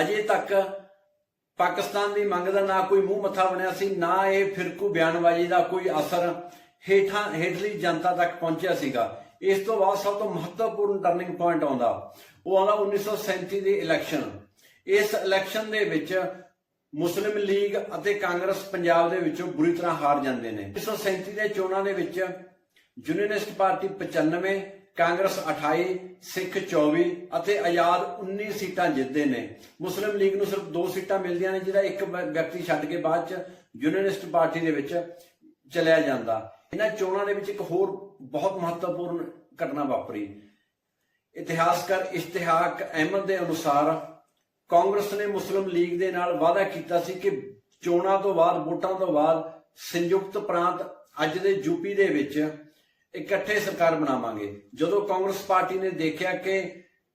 ਅਜੇ ਤੱਕ ਪਾਕਿਸਤਾਨ ਦੀ ਮੰਗ ਦਾ ਨਾ ਕੋਈ ਮੂੰਹ ਮੱਥਾ ਬਣਿਆ ਸੀ, ਨਾ ਇਹ ਫਿਰਕੂ ਬਿਆਨਬਾਜ਼ੀ ਦਾ ਕੋਈ ਅਸਰ ਹੇਠਾਂ, ਹੇਠਲੀ ਜਨਤਾ ਤੱਕ ਪਹੁੰਚਿਆ ਸੀਗਾ। ਇਸ ਤੋਂ ਬਾਅਦ ਸਭ ਤੋਂ ਮਹੱਤਵਪੂਰਨ ਟਰਨਿੰਗ ਪੁਆਇੰਟ ਆਉਂਦਾ। ਉਹ ਆਉਂਦਾ 1937 ਦੀ ਇਲੈਕਸ਼ਨ ਇਸ ਇਲੈਕਸ਼ਨ ਦੇ ਵਿੱਚ ਮੁਸਲਿਮ ਲੀਗ ਅਤੇ ਕਾਂਗਰਸ ਪੰਜਾਬ ਦੇ ਵਿੱਚੋਂ ਬੁਰੀ ਤਰ੍ਹਾਂ ਹਾਰ ਜਾਂਦੇ ਨੇ। 1937 ਦੇ ਚੋਣਾਂ ਦੇ ਵਿੱਚ ਯੂਨੀਅਨਿਸਟ ਪਾਰਟੀ 95 ਕਾਂਗਰਸ 28 ਸਿੱਖ 24 ਅਤੇ ਆਜ਼ਾਦ 19 ਸੀਟਾਂ ਜਿੱਤਦੇ ਨੇ। ਮੁਸਲਿਮ ਲੀਗ ਨੂੰ ਸਿਰਫ 2 ਸੀਟਾਂ ਮਿਲਦੀਆਂ ਨੇ, ਜਿਹੜਾ ਇੱਕ ਵਿਅਕਤੀ ਛੱਡ ਕੇ ਬਾਅਦ ਚ ਯੂਨੀਅਨਿਸਟ ਪਾਰਟੀ ਦੇ ਵਿੱਚ ਚਲਿਆ ਜਾਂਦਾ। ਇਹਨਾਂ ਚੋਣਾਂ ਦੇ ਵਿੱਚ ਇੱਕ ਹੋਰ ਬਹੁਤ ਮਹੱਤਵਪੂਰਨ ਘਟਨਾ ਵਾਪਰੀ। ਇਤਿਹਾਸਕਾਰ ਇਸ਼ਤਿਹਾਕ ਅਹਿਮਦ ਦੇ ਅਨੁਸਾਰ ਕਾਂਗਰਸ ਨੇ ਮੁਸਲਿਮ ਲੀਗ ਦੇ ਨਾਲ ਵਾਅਦਾ ਕੀਤਾ ਸੀ ਕਿ ਚੋਣਾਂ ਤੋਂ ਬਾਅਦ, ਵੋਟਾਂ ਤੋਂ ਬਾਅਦ ਸੰਯੁਕਤ ਪ੍ਰਾਂਤ ਅੱਜ ਦੇ ਯੂਪੀ ਦੇ ਵਿੱਚ ਇਕੱਠੇ ਸਰਕਾਰ ਬਣਾਵਾਂਗੇ। ਜਦੋਂ ਕਾਂਗਰਸ ਪਾਰਟੀ ਨੇ ਦੇਖਿਆ ਕਿ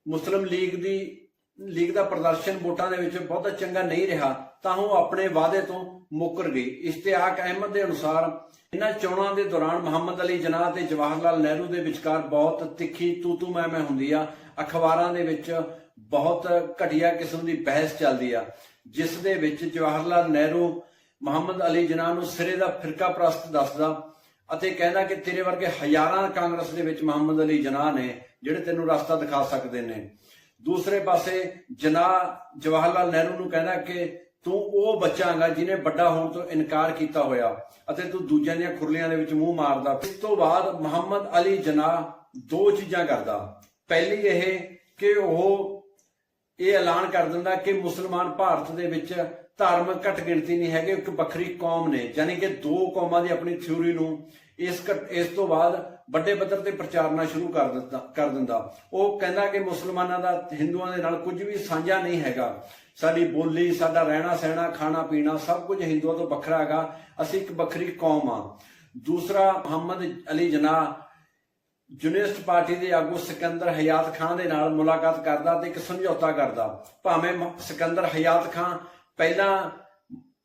ਮੁਸਲਿਮ ਲੀਗ ਦੀ, ਲੀਗ ਦਾ ਪ੍ਰਦਰਸ਼ਨ ਵੋਟਾਂ ਦੇ ਵਿੱਚ ਬਹੁਤਾ ਚੰਗਾ ਨਹੀਂ ਰਿਹਾ, ਤਾਂ ਉਹ ਆਪਣੇ ਵਾਅਦੇ ਤੋਂ ਮੁੱਕਰ ਗਈ। ਇਸ਼ਤਿਆਕ ਅਹਿਮਦ ਦੇ ਅਨੁਸਾਰ, ਇਹਨਾਂ ਚੋਣਾਂ ਦੇ ਦੌਰਾਨ ਮੁਹੰਮਦ ਅਲੀ ਜਨਾਹ ਤੇ ਜਵਾਹਰ ਲਾਲ ਨਹਿਰੂ ਦੇ ਵਿਚਕਾਰ ਬਹੁਤ ਤਿੱਖੀ ਤੂ ਤੂ ਮੈਂ ਮੈਂ ਹੁੰਦੀ ਆ। ਅਖਬਾਰਾਂ ਦੇ ਵਿੱਚ ਬਹੁਤ ਘਟੀਆ ਕਿਸਮ ਦੀ ਬਹਿਸ ਚੱਲਦੀ ਆ, ਜਿਸ ਦੇ ਵਿੱਚ ਜਵਾਹਰ ਲਾਲ ਨਹਿਰੂ, ਮੁਹੰਮਦ ਅਲੀ ਜਨਾਹ ਨੂੰ ਸਿਰੇ ਦਾ ਫਿਰਕਾ ਪ੍ਰਸਤ ਦੱਸਦਾ ਅਤੇ ਕਹਿੰਦਾ ਕਿ ਤੇਰੇ ਵਰਗੇ ਹਜ਼ਾਰਾਂ ਕਾਂਗਰਸ ਦੇ ਵਿੱਚ ਮੁਹੰਮਦ ਅਲੀ ਜਨਾਹ ਨੇ, ਜਿਹੜੇ ਤੈਨੂੰ ਰਸਤਾ ਦਿਖਾ ਸਕਦੇ ਨੇ। ਦੂਸਰੇ ਪਾਸੇ ਜਨਾਹ ਜਵਾਹਰ ਲਾਲ ਨਹਿਰੂ ਨੂੰ ਕਹਿੰਦਾ ਕਿ ਤੂੰ ਉਹ ਬੱਚਾ ਬੱਚਾਂਗਾ ਜਿਹਨੇ ਵੱਡਾ ਹੋਣ ਤੋਂ ਇਨਕਾਰ ਕੀਤਾ ਹੋਇਆ ਅਤੇ ਤੂੰ ਦੂਜਿਆਂ ਦੀਆਂ ਖੁਰਲੀਆਂ ਦੇ ਵਿੱਚ ਮੂੰਹ ਮਾਰਦਾ। ਇਸ ਤੋਂ ਬਾਅਦ ਮੁਹੰਮਦ ਅਲੀ ਜਨਾਹ ਦੋ ਚੀਜ਼ਾਂ ਕਰਦਾ। ਪਹਿਲੀ ਇਹ ਕਿ ਉਹ ਇਹ ਐਲਾਨ ਕਰ ਦਿੰਦਾ ਕਿ ਮੁਸਲਮਾਨ ਭਾਰਤ ਦੇ ਵਿੱਚ ਧਾਰਮਿਕ ਘੱਟ ਗਿਣਤੀ ਨਹੀਂ ਹੈਗੇ, ਇੱਕ ਵੱਖਰੀ ਕੌਮ ਨੇ, ਯਾਨੀ ਕਿ ਦੋ ਕੌਮਾਂ ਦੀ ਆਪਣੀ ਥਿਊਰੀ ਨੂੰ ਇਸ ਇਸ ਤੋਂ ਬਾਅਦ ਵੱਡੇ ਪੱਧਰ ਤੇ ਪ੍ਰਚਾਰਨਾ ਸ਼ੁਰੂ ਕਰ ਦਿੱਤਾ, ਕਰ ਦਿੰਦਾ। ਉਹ ਕਹਿੰਦਾ ਕਿ ਮੁਸਲਮਾਨਾਂ ਦਾ, ਹਿੰਦੂਆਂ ਦੇ ਨਾਲ ਕੁਝ ਵੀ ਸਾਂਝਾ ਨਹੀਂ ਹੈਗਾ। ਸਾਡੀ ਬੋਲੀ, ਸਾਡਾ ਰਹਿਣਾ ਸਹਿਣਾ, ਖਾਣਾ ਪੀਣਾ ਸਭ ਕੁਝ ਹਿੰਦੂਆਂ ਤੋਂ ਵੱਖਰਾ ਹੈਗਾ। ਅਸੀਂ ਇੱਕ ਵੱਖਰੀ ਕੌਮ ਆ ਦੂਸਰਾ ਮੁਹੰਮਦ ਅਲੀ ਜਨਾਹ ਯੂਨੀਅਨਿਸਟ ਪਾਰਟੀ ਦੇ ਆਗੂ ਸਿਕੰਦਰ ਹਯਾਤ ਖਾਨ ਦੇ ਨਾਲ ਮੁਲਾਕਾਤ ਕਰਦਾ ਤੇ ਇੱਕ ਸਮਝੌਤਾ ਕਰਦਾ। ਭਾਵੇਂ ਸਿਕੰਦਰ ਹਯਾਤ ਖਾਨ ਪਹਿਲਾਂ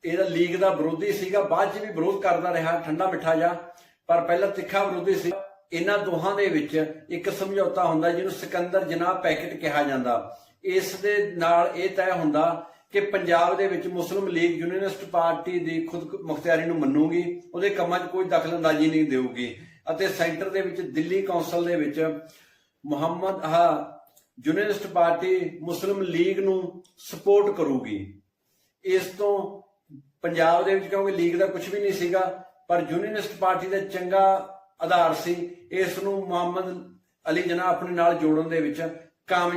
ਇਹਦਾ ਲੀਗ ਦਾ ਵਿਰੋਧੀ ਸੀਗਾ, ਬਾਅਦ 'ਚ ਵੀ ਵਿਰੋਧ ਕਰਦਾ ਰਿਹਾ, ਠੰਡਾ ਮਿੱਠਾ ਜਾ ਪਰ ਪਹਿਲਾਂ ਤਿੱਖਾ ਵਿਰੋਧੀ ਸੀ। ਇਹਨਾਂ ਦੋਹਾਂ ਦੇ ਵਿੱਚ ਇੱਕ ਸਮਝੌਤਾ ਹੁੰਦਾ, ਜਿਹਨੂੰ ਸਿਕੰਦਰ ਜਨਾਬ ਪੈਕੇਟ ਕਿਹਾ ਜਾਂਦਾ। ਇਸ ਦੇ ਨਾਲ ਇਹ ਤੈਅ ਹੁੰਦਾ ਕਿ ਪੰਜਾਬ ਦੇ ਵਿੱਚ ਮੁਸਲਿਮ ਲੀਗ ਯੂਨੀਅਨਿਸਟ ਪਾਰਟੀ ਦੀ ਖੁਦ ਮੁਖਤਿਆਰੀ ਨੂੰ ਮੰਨੂਗੀ, ਉਹਦੇ ਕੰਮਾਂ 'ਚ ਕੋਈ ਦਖਲ ਅੰਦਾਜ਼ੀ ਨਹੀਂ ਦੇਊਗੀ। ਅਤੇ ਸੈਂਟਰ ਦੇ ਵਿੱਚ, ਦਿੱਲੀ ਕੌਂਸਲ ਦੇ ਵਿੱਚ ਮੁਹੰਮਦ, ਆਹ ਯੂਨੀਅਨਿਸਟ ਪਾਰਟੀ ਮੁਸਲਿਮ ਲੀਗ ਨੂੰ ਸਪੋਰਟ ਕਰੂਗੀ। ਇਸ ਤੋਂ ਪੰਜਾਬ ਦੇ ਵਿੱਚ ਕਿਉਂਕਿ ਲੀਗ ਦਾ ਕੁਝ ਵੀ ਨਹੀਂ ਸੀਗਾ, ਪਰ ਯੂਨੀਅਨਿਸਟ ਪਾਰਟੀ ਦਾ ਚੰਗਾ ਆਧਾਰ ਸੀ। ਇਸ ਨੂੰ ਮੁਹੰਮਦ ਅਲੀ ਜਨਾਹ ਆਪਣੇ ਨਾਲ ਜੋੜਨ ਦੇ ਵਿੱਚ ਕਾਮਯਾਬ